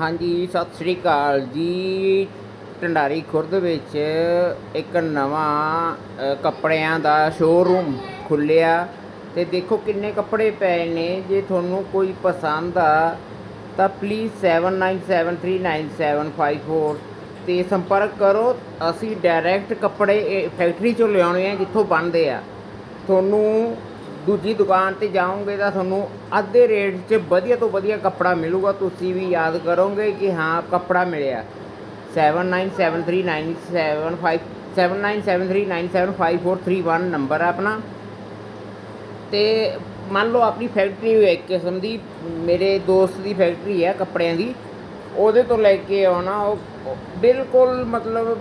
ਹਾਂਜੀ, ਸਤਿ ਸ੍ਰੀ ਅਕਾਲ ਜੀ। ਢੰਡਾਰੀ ਖੁਰਦ ਵਿੱਚ ਇੱਕ ਨਵਾਂ ਕੱਪੜਿਆਂ ਦਾ ਸ਼ੋਰੂਮ ਖੁੱਲਿਆ ਤੇ ਦੇਖੋ ਕਿੰਨੇ ਕੱਪੜੇ ਪਏ ਨੇ। ਜੇ ਤੁਹਾਨੂੰ ਕੋਈ ਪਸੰਦ ਆ ਤਾਂ ਪਲੀਜ਼ 79739754 ਤੇ ਸੰਪਰਕ ਕਰੋ। ਅਸੀਂ ਡਾਇਰੈਕਟ ਕੱਪੜੇ ਫੈਕਟਰੀ ਚੋਂ ਲਿਆਉਣੇ ਆ, ਜਿੱਥੋਂ ਬਣਦੇ ਆ। ਤੁਹਾਨੂੰ ਦੂਜੀ ਦੁਕਾਨ ਤੇ ਜਾਓਗੇ ਤਾਂ ਤੁਹਾਨੂੰ ਅੱਧੇ ਰੇਟ 'ਚ ਵਧੀਆ ਤੋਂ ਵਧੀਆ ਕੱਪੜਾ ਮਿਲੂਗਾ। ਤੁਸੀਂ ਵੀ ਯਾਦ ਕਰੋਗੇ ਕਿ ਹਾਂ, ਕੱਪੜਾ ਮਿਲਿਆ। 79739755 7973975431 ਨੰਬਰ ਹੈ ਆਪਣਾ। ਤੇ ਮੰਨ ਲਓ ਆਪਣੀ ਫੈਕਟਰੀ ਹੋਈ ਇੱਕ ਕਿਸਮ ਦੀ, ਮੇਰੇ ਦੋਸਤ ਦੀ ਫੈਕਟਰੀ ਹੈ ਕੱਪੜਿਆਂ ਦੀ। ਉਹਦੇ ਤੋਂ ਲੈ ਕੇ ਆਉਣਾ, ਉਹ ਬਿਲਕੁਲ ਮਤਲਬ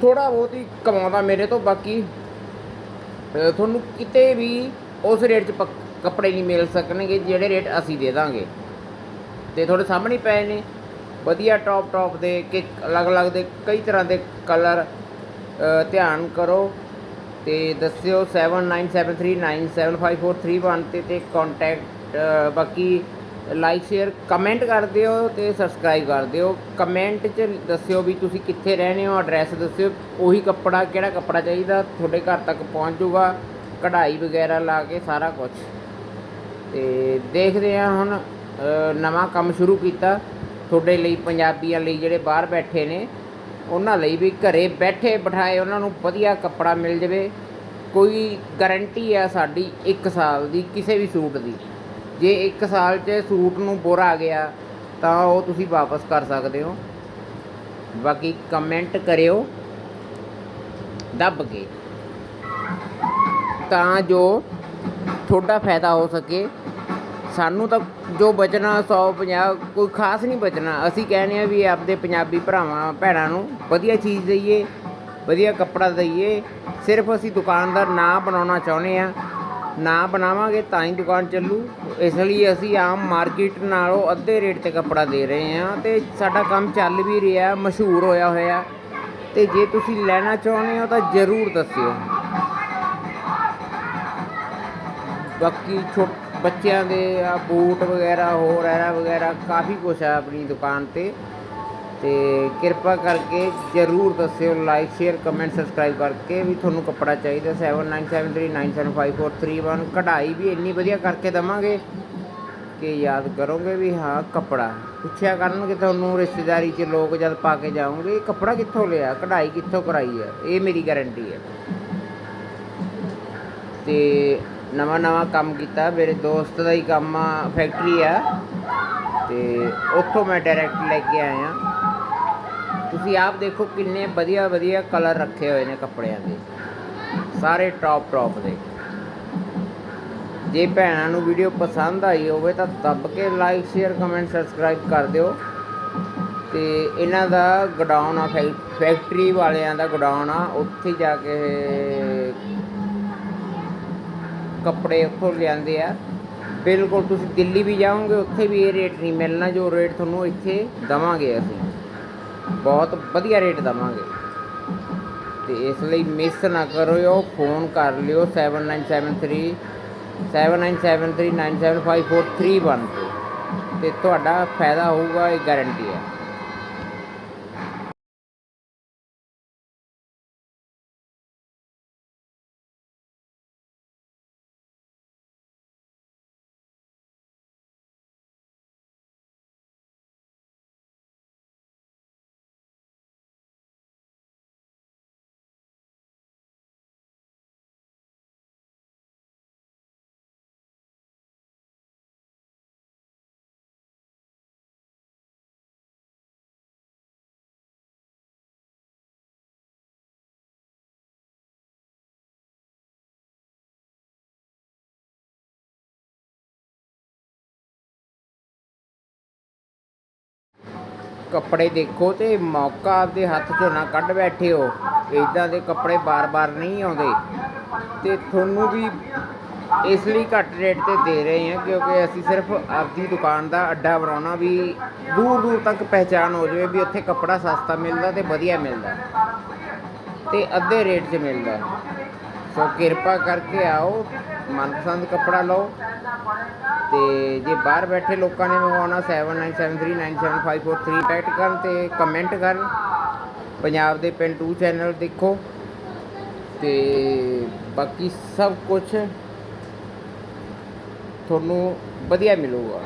ਥੋੜਾ ਬਹੁਤ ਹੀ ਕਮਾਉਂਦਾ ਮੇਰੇ ਤੋਂ, ਬਾਕੀ ਤੁਹਾਨੂੰ ਕਿਤੇ ਵੀ ਉਸ ਰੇਟ 'ਚ ਪੱਕ- ਕੱਪੜੇ ਨਹੀਂ ਮਿਲ ਸਕਣਗੇ, ਜਿਹੜੇ ਰੇਟ ਅਸੀਂ ਦੇ ਦਾਂਗੇ। ਤੇ ਤੁਹਾਡੇ ਸਾਹਮਣੇ ਪਏ ਨੇ। ਵਧੀਆ ਟੌਪ ਟੌਪ ਦੇ ਕਿ ਅਲੱਗ-ਅਲੱਗ ਦੇ ਕਈ ਤਰ੍ਹਾਂ ਦੇ ਕਲਰ ਧਿਆਨ ਕਰੋ। ਤੇ ਦੱਸਿਓ 7973975431 ਤੇ ਤੇ ਕੰਟੈਕਟ ਬਾਕੀ ਲਾਈਕ ਸ਼ੇਅਰ ਕਮੈਂਟ ਕਰ ਦਿਓ ਤੇ ਸਬਸਕ੍ਰਾਈਬ ਕਰ ਦਿਓ। ਕਮੈਂਟ 'ਚ ਦੱਸਿਓ ਵੀ ਤੁਸੀਂ ਕਿੱਥੇ ਰਹਿੰਦੇ ਹੋ ਐਡਰੈਸ ਦੱਸਿਓ। ਉਹੀ ਕੱਪੜਾ, ਕਿਹੜਾ ਕੱਪੜਾ ਚਾਹੀਦਾ? ਤੁਹਾਡੇ ਘਰ ਤੱਕ ਪਹੁੰਚ ਜਾਊਗਾ। ਕਢਾਈ ਵਗੈਰਾ ਲਾ ਕੇ ਸਾਰਾ ਕੁਝ ਤੇ ਦੇਖਦੇ ਆ ਹੁਣ ਨਵਾਂ ਕੰਮ ਸ਼ੁਰੂ ਕੀਤਾ। ਤੁਹਾਡੇ ਲਈ, ਪੰਜਾਬੀਆਂ ਲਈ ਜਿਹੜੇ ਬਾਹਰ ਬੈਠੇ ਨੇ, ਉਹਨਾਂ ਲਈ ਵੀ ਘਰੇ ਬੈਠੇ ਬਿਠਾਏ ਉਹਨਾਂ ਨੂੰ ਵਧੀਆ ਕੱਪੜਾ ਮਿਲ ਜਾਵੇ। ਕੋਈ ਗਾਰੰਟੀ ਆ ਸਾਡੀ 1 ਸਾਲ ਦੀ, ਕਿਸੇ ਵੀ ਸੂਟ ਦੀ। ਜੇ 1 ਸਾਲ 'ਚ ਸੂਟ ਨੂੰ ਬੁਰਾ ਆ ਗਿਆ, ਤਾਂ ਉਹ ਤੁਸੀਂ ਵਾਪਸ ਕਰ ਸਕਦੇ ਹੋ। ਬਾਕੀ ਕਮੈਂਟ ਕਰਿਓ। ਦੱਬ ਕੇ। ਤਾਂ ਜੋ ਤੁਹਾਡਾ ਫਾਇਦਾ ਹੋ ਸਕੇ। ਸਾਨੂੰ ਤਾਂ ਜੋ ਬਚਣਾ 150 ਕੋਈ ਖਾਸ ਨਹੀਂ ਬਚਣਾ। ਅਸੀਂ ਕਹਿੰਦੇ ਆ ਵੀ ਆਪਦੇ ਪੰਜਾਬੀ ਭਰਾਵਾਂ, ਭੈਣਾਂ ਨੂੰ ਵਧੀਆ ਚੀਜ਼ ਦਈਏ, ਵਧੀਆ ਕੱਪੜਾ ਦਈਏ। ਸਿਰਫ ਅਸੀਂ ਦੁਕਾਨ ਦਾ ਨਾਂ ਬਣਾਉਣਾ ਚਾਹੁੰਦੇ ਆ ਨਾ ਬਣਾਵਾਂਗੇ, ਤਾਂ ਹੀ ਦੁਕਾਨ ਚੱਲੂ। ਇਸ ਲਈ ਅਸੀਂ ਆਮ ਮਾਰਕੀਟ ਨਾਲੋਂ ਅੱਧੇ ਰੇਟ ਤੇ ਕੱਪੜਾ ਦੇ ਰਹੇ ਹਾਂ ਤੇ ਸਾਡਾ ਕੰਮ ਚੱਲ ਵੀ ਰਿਹਾ, ਮਸ਼ਹੂਰ ਹੋਇਆ ਹੋਇਆ। ਤੇ ਜੇ ਤੁਸੀਂ ਲੈਣਾ ਚਾਹੁੰਦੇ ਹੋ ਤਾਂ ਜ਼ਰੂਰ ਦੱਸਿਓ। ਬਾਕੀ ਛੋਟ, ਬੱਚਿਆਂ ਦੇ ਆ ਬੂਟ ਵਗੈਰਾ, ਹੋਰ ਐਰਾ ਵਗੈਰਾ, ਕਾਫੀ ਕੁਛ ਆ ਆਪਣੀ ਦੁਕਾਨ ਤੇ। ਤੇ ਕਿਰਪਾ ਕਰਕੇ ਜਰੂਰ ਦੱਸਿਓ ਲਾਈਕ ਸ਼ੇਅਰ ਕਮੈਂਟ ਸਬਸਕ੍ਰਾਈਬ ਕਰਕੇ ਵੀ ਤੁਹਾਨੂੰ ਕੱਪੜਾ ਚਾਹੀਦਾ। 7973975431 ਕਢਾਈ ਵੀ ਇੰਨੀ ਵਧੀਆ ਕਰਕੇ ਦਵਾਂਗੇ ਕਿ ਯਾਦ ਕਰੋਗੇ ਵੀ ਹਾਂ, ਕੱਪੜਾ। ਪੁੱਛਿਆ ਕਰਨਗੇ ਤੁਹਾਨੂੰ, ਰਿਸ਼ਤੇਦਾਰੀ 'ਚ ਲੋਕ ਜਦ ਪਾ ਕੇ ਜਾਓਗੇ, ਇਹ ਕੱਪੜਾ ਕਿੱਥੋਂ ਲਿਆ? ਕਢਾਈ ਕਿੱਥੋਂ ਕਰਾਈ ਹੈ? ਇਹ ਮੇਰੀ ਗਾਰੰਟੀ ਹੈ। ਤੇ ਨਵਾਂ ਨਵਾਂ ਕੰਮ ਕੀਤਾ, ਮੇਰੇ ਦੋਸਤ ਦਾ ਹੀ ਕੰਮ ਆ ਫੈਕਟਰੀ ਆ। ਤੇ ਉੱਥੋਂ ਮੈਂ ਡਾਇਰੈਕਟ ਲੈ ਕੇ ਆਇਆ। ਤੁਸੀਂ ਆਪ ਦੇਖੋ ਕਿੰਨੇ ਵਧੀਆ ਵਧੀਆ ਕਲਰ ਰੱਖੇ ਹੋਏ ਨੇ ਕੱਪੜਿਆਂ ਦੇ। ਸਾਰੇ ਟੌਪ ਟੌਪ ਦੇ। ਜੇ ਭੈਣਾਂ ਨੂੰ ਵੀਡੀਓ ਪਸੰਦ ਆਈ ਹੋਵੇ ਤਾਂ ਦੱਬ ਕੇ ਲਾਈਕ ਸ਼ੇਅਰ ਕਮੈਂਟ ਸਬਸਕ੍ਰਾਈਬ ਕਰ ਦਿਓ। ਤੇ ਇਹਨਾਂ ਦਾ ਗਡਾਊਨ ਆ ਫੈਕ- ਫੈਕਟਰੀ ਵਾਲਿਆਂ ਦਾ ਗਡਾਊਨ ਆ। ਉੱਥੇ ਜਾ ਕੇ ਕੱਪੜੇ ਉੱਥੋਂ ਲਿਆਂਦੇ ਆ। ਬਿਲਕੁਲ ਤੁਸੀਂ ਦਿੱਲੀ ਵੀ ਜਾਓਗੇ, ਉੱਥੇ ਵੀ ਇਹ ਰੇਟ ਨਹੀਂ ਮਿਲਣਾ। ਜੋ ਰੇਟ ਤੁਹਾਨੂੰ ਇੱਥੇ ਦਵਾਂਗੇ ਅਸੀਂ। ਬਹੁਤ ਵਧੀਆ ਰੇਟ ਦਵਾਂਗੇ। ਤੇ ਇਸ ਲਈ ਮਿਸ ਨਾ ਕਰਿਓ ਫੋਨ ਕਰ ਲਿਓ 7973 7973975431 ਤੇ ਤੁਹਾਡਾ ਫਾਇਦਾ ਹੋਊਗਾ, ਇਹ ਗਾਰੰਟੀ ਹੈ। ਕੱਪੜੇ ਦੇਖੋ ਤੇ ਮੌਕਾ ਆਪਦੇ ਹੱਥ 'ਚੋਂ ਨਾ ਕੱਢ ਬੈਠੇ ਹੋ। ਇਦਾਂ ਦੇ ਕੱਪੜੇ ਬਾਰ-ਬਾਰ ਨਹੀਂ ਆਉਂਦੇ। ਤੇ ਤੁਹਾਨੂੰ ਵੀ ਇਸ ਲਈ ਘੱਟ ਰੇਟ ਤੇ ਦੇ ਰਹੇ ਹਾਂ, ਕਿਉਂਕਿ ਅਸੀਂ ਸਿਰਫ ਆਪਦੀ ਦੁਕਾਨ ਦਾ ਅੱਡਾ ਬਣਾਉਣਾ ਵੀ ਦੂਰ ਦੂਰ ਤੱਕ ਪਹਿਚਾਣ ਹੋ ਜਾਵੇ ਵੀ ਉੱਥੇ ਕੱਪੜਾ ਸਸਤਾ ਮਿਲਦਾ ਤੇ ਵਧੀਆ ਮਿਲਦਾ। ਤੇ ਅੱਧੇ ਰੇਟ 'ਚ ਮਿਲਦਾ। ਸੋ ਕਿਰਪਾ ਕਰਕੇ ਆਓ, ਮਨਪਸੰਦ ਕੱਪੜਾ ਲਓ। ਤੇ ਜੇ ਬਾਹਰ ਬੈਠੇ ਲੋਕਾਂ ਨੇ ਮੰਗਵਾਉਣਾ 7973975443 ਟੈਕਟ ਕਰਨ ਤੇ ਕਮੈਂਟ ਕਰਨ। ਪੰਜਾਬ ਦੇ ਪਿੰਡ 2 ਚੈਨਲ ਦੇਖੋ। ਤੇ ਬਾਕੀ ਸਭ ਕੁਝ ਤੁਹਾਨੂੰ ਵਧੀਆ ਮਿਲੂਗਾ।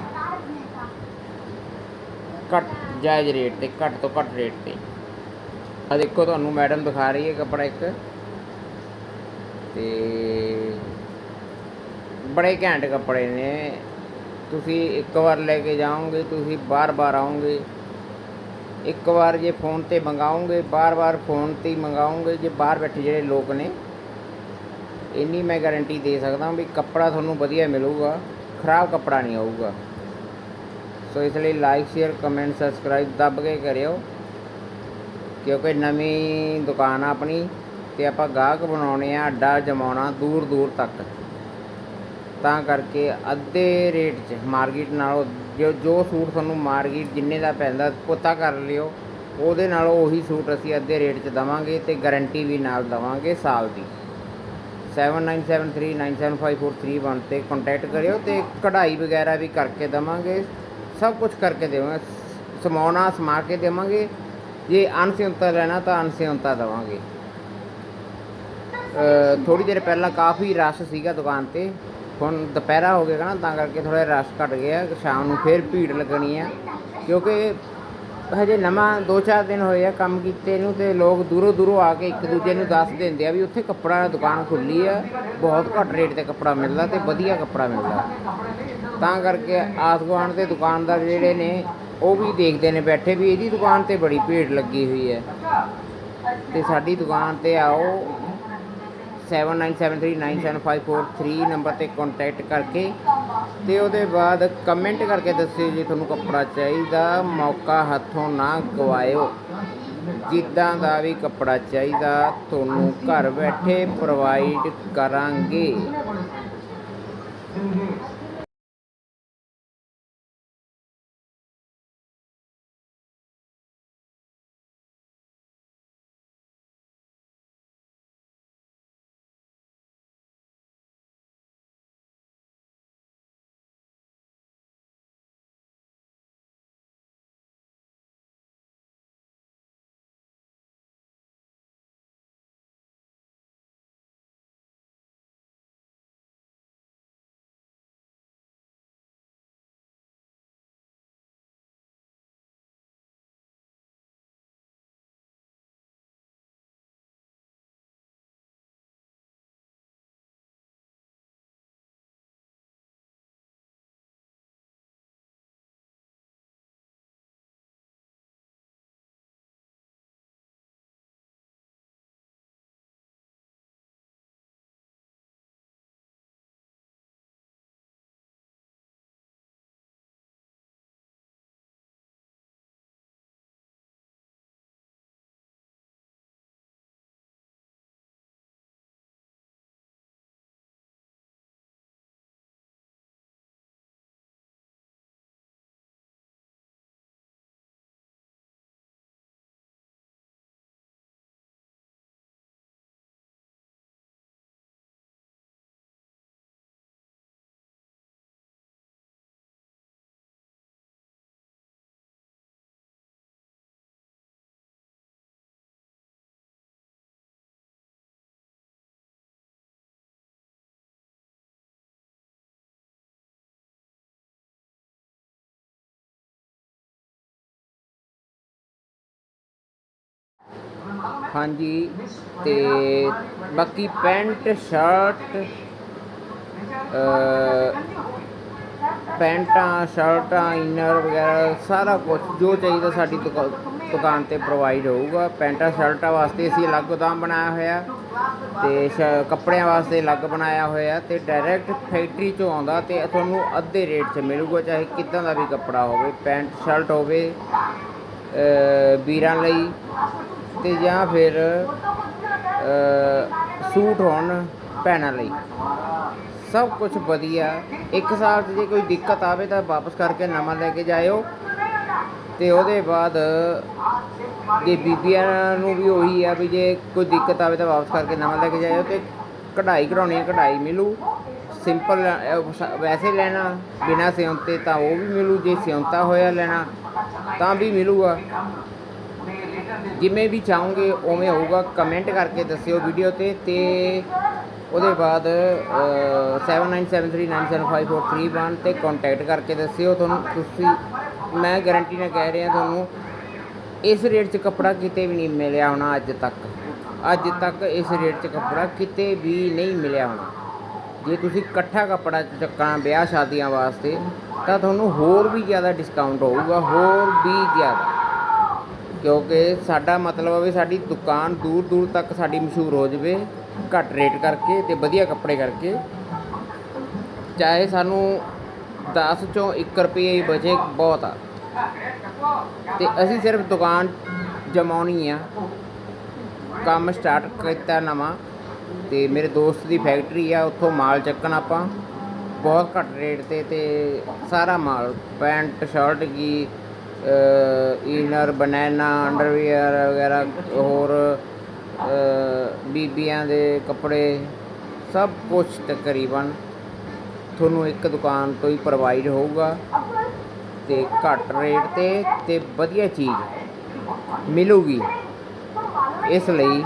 ਘੱਟ ਜਾਇਜ਼ ਰੇਟ ਤੇ, ਘੱਟ ਤੋਂ ਘੱਟ ਰੇਟ ਤੇ। ਆ ਦੇਖੋ ਤੁਹਾਨੂੰ ਮੈਡਮ ਦਿਖਾ ਰਹੀ ਹੈ ਕੱਪੜਾ ਇੱਕ। ਤੇ ਬੜੇ ਘੈਂਟ ਕੱਪੜੇ ਨੇ। ਤੁਸੀਂ ਇੱਕ ਵਾਰ ਲੈ ਕੇ ਜਾਓਗੇ, ਤੁਸੀਂ ਬਾਰ-ਬਾਰ ਆਓਗੇ। ਇੱਕ ਵਾਰ ਜੇ ਫੋਨ ਤੇ ਮੰਗਾਓਗੇ ਬਾਰ-ਬਾਰ ਫੋਨ ਤੇ ਹੀ ਮੰਗਾਓਗੇ, ਜੇ ਬਾਹਰ ਬੈਠੇ ਜਿਹੜੇ ਲੋਕ ਨੇ, ਇੰਨੀ ਮੈਂ ਗਾਰੰਟੀ ਦੇ ਸਕਦਾ ਵੀ ਕੱਪੜਾ ਤੁਹਾਨੂੰ ਵਧੀਆ ਮਿਲੂਗਾ, ਖਰਾਬ ਕੱਪੜਾ ਨਹੀਂ ਆਊਗਾ। ਸੋ ਇਸ ਲਈ ਲਾਈਕ ਸ਼ੇਅਰ ਕਮੈਂਟ ਸਬਸਕ੍ਰਾਈਬ ਦੱਬ ਕੇ ਕਰਿਓ, ਕਿਉਂਕਿ ਨਵੀਂ ਦੁਕਾਨ ਆ ਆਪਣੀ, ਤੇ ਆਪਾਂ ਗਾਹਕ ਬਣਾਉਣੇ ਆ ਅੱਡਾ ਜਮਾਉਣਾ ਦੂਰ ਦੂਰ ਤੱਕ। ਤਾਂ ਕਰਕੇ ਅੱਧੇ ਰੇਟ 'ਚ ਮਾਰਕੀਟ ਨਾਲੋਂ ਜੋ ਜੋ ਸੂਟ ਤੁਹਾਨੂੰ ਮਾਰਕੀਟ ਜਿੰਨੇ ਦਾ ਪੈਂਦਾ ਪਤਾ ਕਰ ਲਿਓ, ਉਹਦੇ ਨਾਲੋਂ ਉਹੀ ਸੂਟ ਅਸੀਂ ਅੱਧੇ ਰੇਟ 'ਚ ਦਵਾਂਗੇ ਤੇ ਗਾਰੰਟੀ ਵੀ ਨਾਲ ਦਵਾਂਗੇ ਸਾਲ ਦੀ। 7973975431 ਤੇ ਕੰਟੈਕਟ ਕਰਿਓ ਤੇ ਕਢਾਈ ਵਗੈਰਾ ਵੀ ਕਰਕੇ ਦਵਾਂਗੇ, ਸਭ ਕੁਝ ਕਰਕੇ ਦੇਵਾਂਗੇ, ਸਮਾਉਣਾ, ਸਮਾ ਕੇ ਦੇਵਾਂਗੇ, ਜੇ ਅਨਸਿਉਂਤਾ ਲੈਣਾ ਤਾਂ ਅਨਸਿਉਂਤਾ ਦਵਾਂਗੇ। ਥੋੜੀ ਦੇਰ ਪਹਿਲਾਂ ਕਾਫੀ ਰਸ਼ ਸੀਗਾ ਦੁਕਾਨ ਤੇ ਹੁਣ ਦੁਪਹਿਰਾ ਹੋ ਗਿਆ ਨਾ, ਤਾਂ ਕਰਕੇ ਥੋੜਾ ਰਸ਼ ਘਟ ਗਿਆ, ਸ਼ਾਮ ਨੂੰ ਫੇਰ ਭੀੜ ਲੱਗਣੀ ਆ। ਕਿਉਂਕਿ ਹਜੇ ਨਵਾਂ 2-4 ਦਿਨ ਹੋਏ ਆ ਕੰਮ ਕੀਤੇ ਨੂੰ ਤੇ ਲੋਕ ਦੂਰੋਂ ਦੂਰੋਂ ਆ ਕੇ ਇੱਕ ਦੂਜੇ ਨੂੰ ਦੱਸ ਦਿੰਦੇ ਆ ਵੀ ਉੱਥੇ ਕੱਪੜਾ ਦੁਕਾਨ ਖੁੱਲੀ ਆ, ਬਹੁਤ ਘੱਟ ਰੇਟ ਤੇ ਕੱਪੜਾ ਮਿਲਦਾ ਤੇ ਵਧੀਆ ਕੱਪੜਾ ਮਿਲਦਾ। ਤਾਂ ਕਰਕੇ ਆਸ ਗੁਆਂਢ ਦੇ ਦੁਕਾਨਦਾਰ ਜਿਹੜੇ ਨੇ, ਉਹ ਵੀ ਦੇਖਦੇ ਨੇ ਬੈਠੇ ਵੀ ਇਹਦੀ ਦੁਕਾਨ ਤੇ ਬੜੀ ਭੀੜ ਲੱਗੀ ਹੋਈ ਹੈ। ਤੇ ਸਾਡੀ ਦੁਕਾਨ ਤੇ ਆਓ 7973975443 ਨੰਬਰ ਤੇ ਕੰਟੈਕਟ ਕਰਕੇ ਤੇ ਉਹਦੇ ਬਾਅਦ ਕਮੈਂਟ ਕਰਕੇ ਦੱਸਿਓ ਜੇ ਤੁਹਾਨੂੰ ਕੱਪੜਾ ਚਾਹੀਦਾ, ਮੌਕਾ ਹੱਥੋਂ ਨਾ ਗਵਾਇਓ। ਜਿੱਦਾਂ ਦਾ ਵੀ ਕੱਪੜਾ ਚਾਹੀਦਾ, ਤੁਹਾਨੂੰ ਘਰ ਬੈਠੇ ਪ੍ਰੋਵਾਈਡ ਕਰਾਂਗੇ। ਹਾਂਜੀ, ਤੇ ਬਾਕੀ ਪੈਂਟ, ਸ਼ਰਟ ਪੈਂਟਾਂ, ਸ਼ਰਟਾਂ, ਇਨਰ ਵਗੈਰਾ, ਸਾਰਾ ਕੁਝ ਜੋ ਚਾਹੀਦਾ ਸਾਡੀ ਦੁਕਾ- ਦੁਕਾਨ ਤੇ ਪ੍ਰੋਵਾਈਡ ਹੋਊਗਾ। ਪੈਂਟਾਂ, ਸ਼ਰਟਾਂ ਵਾਸਤੇ ਅਸੀਂ ਅਲੱਗ ਗੋਦਾਮ ਬਣਾਇਆ ਹੋਇਆ, ਤੇ ਸ਼- ਕੱਪੜਿਆਂ ਵਾਸਤੇ ਅਲੱਗ ਬਣਾਇਆ ਹੋਇਆ, ਤੇ ਡਾਇਰੈਕਟ ਫੈਕਟਰੀ ਚੋਂ ਆਉਂਦਾ ਤੇ ਤੁਹਾਨੂੰ ਅੱਧੇ ਰੇਟ 'ਚ ਮਿਲੂਗਾ, ਚਾਹੇ ਕਿੱਦਾਂ ਦਾ ਵੀ ਕੱਪੜਾ ਹੋਵੇ, ਪੈਂਟ, ਸ਼ਰਟ ਹੋਵੇ। ਵੀਰਾਂ ਲਈ ਤੇ ਜਾਂ ਫਿਰ ਸੂਟ ਹੋਣ ਭੈਣਾਂ ਲਈ। ਸਭ ਕੁਝ ਵਧੀਆ। ਇੱਕ ਸਾਲ 'ਚ ਜੇ ਕੋਈ ਦਿੱਕਤ ਆਵੇ ਤਾਂ ਵਾਪਸ ਕਰਕੇ ਨਵਾਂ ਲੈ ਕੇ ਜਾਇਓ। ਤੇ ਉਹਦੇ ਬਾਅਦ ਜੇ ਬੀਬੀਆਂ ਨੂੰ ਵੀ ਉਹੀ ਆ ਵੀ ਜੇ ਕੋਈ ਦਿੱਕਤ ਆਵੇ ਤਾਂ ਵਾਪਸ ਕਰਕੇ ਨਵਾਂ ਲੈ ਕੇ ਜਾਇਓ ਤੇ ਕਢਾਈ ਕਢਾਉਣੀ ਹੈ, ਕਢਾਈ ਮਿਲੂ। ਸਿੰਪਲ ਵੈਸੇ ਲੈਣਾ ਬਿਨਾ ਸਿਉਂਤੇ ਤਾਂ ਉਹ ਵੀ ਮਿਲੂ ਜੇ ਸਿਉਂਤਾ ਹੋਇਆ ਲੈਣਾ ਤਾਂ ਵੀ ਮਿਲੂਗਾ ਜਿਵੇਂ ਵੀ ਚਾਹੋਗੇ ਉਵੇਂ ਹੋਊਗਾ ਕਮੈਂਟ ਕਰਕੇ ਦੱਸਿਓ ਵੀਡੀਓ ਤੇ ਤੇ ਉਹਦੇ ਬਾਅਦ ਅ, 7973975431 ਤੇ ਕੰਟੈਕਟ ਕਰਕੇ ਦੱਸਿਓ ਤੁਹਾਨੂੰ ਤੁਸੀਂ ਮੈਂ ਗਾਰੰਟੀ ਨਾਲ ਕਹਿ ਰਿਹਾ ਤੁਹਾਨੂੰ ਇਸ ਰੇਟ 'ਚ ਕੱਪੜਾ ਕਿਤੇ ਵੀ ਨਹੀਂ ਮਿਲਿਆ ਹੋਣਾ ਅੱਜ ਤੱਕ। ਅੱਜ ਤੱਕ ਇਸ ਰੇਟ 'ਚ ਕੱਪੜਾ ਕਿਤੇ ਵੀ ਨਹੀਂ ਮਿਲਿਆ ਹੋਣਾ। ਜੇ ਤੁਸੀਂ ਇਕੱਠਾ ਕੱਪੜਾ ਚੱਕਣਾ ਵਿਆਹ ਸ਼ਾਦੀਆਂ ਵਾਸਤੇ, ਤਾਂ ਤੁਹਾਨੂੰ ਹੋਰ ਵੀ ਜ਼ਿਆਦਾ ਡਿਸਕਾਊਂਟ ਹੋਊਗਾ, ਹੋਰ ਵੀ ਜ਼ਿਆਦਾ। ਕਿਉਂਕਿ ਸਾਡਾ ਮਤਲਬ ਹੈ ਵੀ ਸਾਡੀ ਦੁਕਾਨ ਦੂਰ ਦੂਰ ਤੱਕ ਸਾਡੀ ਮਸ਼ਹੂਰ ਹੋ ਜਾਵੇ, ਘੱਟ ਰੇਟ ਕਰਕੇ ਤੇ ਵਧੀਆ ਕੱਪੜੇ ਕਰਕੇ। ਚਾਹੇ ਸਾਨੂੰ 10 ਚੋਂ 1 ਰੁਪਏ ਹੀ ਬਚੇ, ਬਹੁਤ ਆ। ਤੇ ਅਸੀਂ ਸਿਰਫ ਦੁਕਾਨ ਜਮਾਉਣੀ ਆ। ਕੰਮ ਸਟਾਰਟ ਕੀਤਾ ਨਵਾਂ। ਤੇ ਮੇਰੇ ਦੋਸਤ ਦੀ ਫੈਕਟਰੀ ਆ, ਉੱਥੋਂ ਮਾਲ ਚੱਕਣ ਆਪਾਂ। ਬਹੁਤ ਘੱਟ ਰੇਟ ਤੇ ਤੇ ਸਾਰਾ ਮਾਲ, ਪੈਂਟ, ਸ਼ਰਟ ਕੀ ਇਨਰ, ਬਨਾਨਾ, ਅੰਡਰਵੇਅਰ ਵਗੈਰਾ, ਹੋਰ ਬੀਬੀਆਂ ਦੇ ਕੱਪੜੇ, ਸਭ ਕੁਝ ਤਕਰੀਬਨ ਤੁਹਾਨੂੰ ਇੱਕ ਦੁਕਾਨ ਤੋਂ ਹੀ ਪ੍ਰੋਵਾਈਡ ਹੋਊਗਾ। ਤੇ ਘੱਟ ਰੇਟ ਤੇ ਤੇ ਵਧੀਆ ਚੀਜ਼ ਮਿਲੂਗੀ। ਇਸ ਲਈ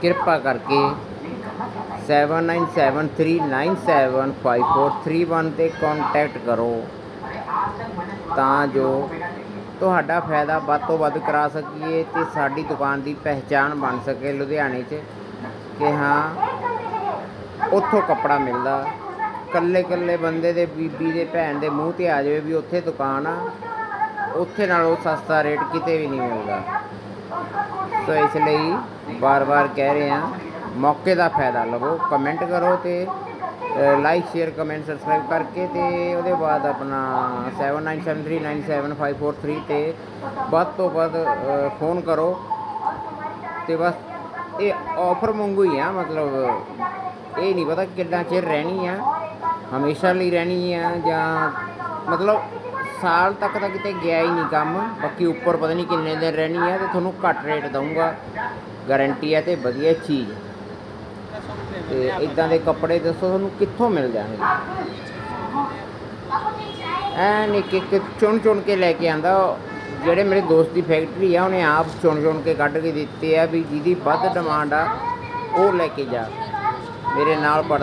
ਕਿਰਪਾ ਕਰਕੇ 7973975431 ਤੇ ਕੰਟੈਕਟ ਕਰੋ ਤਾਂ ਜੋ ਤੁਹਾਡਾ ਫਾਇਦਾ ਵੱਧ ਤੋਂ ਵੱਧ ਕਰਾ ਸਕੀਏ ਤੇ ਸਾਡੀ ਦੁਕਾਨ ਦੀ ਪਹਿਚਾਣ ਬਣ ਸਕੇ ਲੁਧਿਆਣੇ 'ਚ ਕਿ ਹਾਂ, ਉੱਥੋਂ ਕੱਪੜਾ ਮਿਲਦਾ। ਕੱਲੇ ਕੱਲੇ ਬੰਦੇ ਦੇ ਬੀਬੀ ਦੇ ਭੈਣ ਦੇ ਮੂੰਹ ਤੇ ਆ ਜਾਵੇ ਵੀ ਉੱਥੇ ਦੁਕਾਨ ਆ, ਉੱਥੇ ਨਾਲੋਂ ਸਸਤਾ ਰੇਟ ਕਿਤੇ ਵੀ ਨਹੀਂ ਮਿਲਦਾ। ਸੋ ਇਸ ਲਈ ਵਾਰ ਵਾਰ ਕਹਿ ਰਹੇ ਹਾਂ, ਮੌਕੇ ਦਾ ਫਾਇਦਾ ਲਵੋ। ਕਮੈਂਟ ਕਰੋ ਤੇ ਲਾਈਕ ਸ਼ੇਅਰ ਕਮੈਂਟ ਸਬਸਕ੍ਰਾਈਬ ਕਰਕੇ ਤੇ ਉਹਦੇ ਬਾਅਦ ਆਪਣਾ 7973975443 ਤੇ ਵੱਧ ਤੋਂ ਵੱਧ ਫੋਨ ਕਰੋ। ਤੇ ਬਸ ਇਹ ਆਫਰ ਮੰਗੂ ਹੀ ਆ, ਮਤਲਬ ਇਹ ਨਹੀਂ ਪਤਾ ਕਿੰਨਾ ਚਿਰ ਰਹਿਣੀ ਆ, ਹਮੇਸ਼ਾ ਲਈ ਰਹਿਣੀ ਆ ਜਾਂ ਮਤਲਬ ਸਾਲ ਤੱਕ ਤਾਂ ਕਿਤੇ ਗਿਆ ਹੀ ਨਹੀਂ ਕੰਮ। ਬਾਕੀ ਉੱਪਰ ਪਤਾ ਨਹੀਂ ਕਿੰਨੇ ਦਿਨ ਰਹਿਣੀ ਹੈ ਤੇ ਤੁਹਾਨੂੰ ਘੱਟ ਰੇਟ ਦਊਂਗਾ। ਗਾਰੰਟੀ ਹੈ ਤੇ ਵਧੀਆ ਚੀਜ਼। ਤੇ ਇਦਾਂ ਦੇ ਕੱਪੜੇ ਦੱਸੋ, ਤੁਹਾਨੂੰ ਕਿੱਥੋਂ ਮਿਲ ਜਾਣਗੇ? ਐਨ ਇੱਕ ਇੱਕ ਚੁਣ ਚੁਣ ਕੇ ਲੈ ਕੇ ਆਂਦਾ। ਜਿਹੜੇ ਮੇਰੇ ਦੋਸਤ ਦੀ ਫੈਕਟਰੀ ਆ, ਉਹਨੇ ਆਪ ਚੁਣ ਚੁਣ ਕੇ ਕੱਢ ਕੇ ਦਿੱਤੇ ਆ ਵੀ ਜਿਹਦੀ ਵੱਧ ਡਿਮਾਂਡ ਆ, ਉਹ ਲੈ ਕੇ ਜਾ। ਮੇਰੇ ਨਾਲ ਪੜ੍ਹਦਾ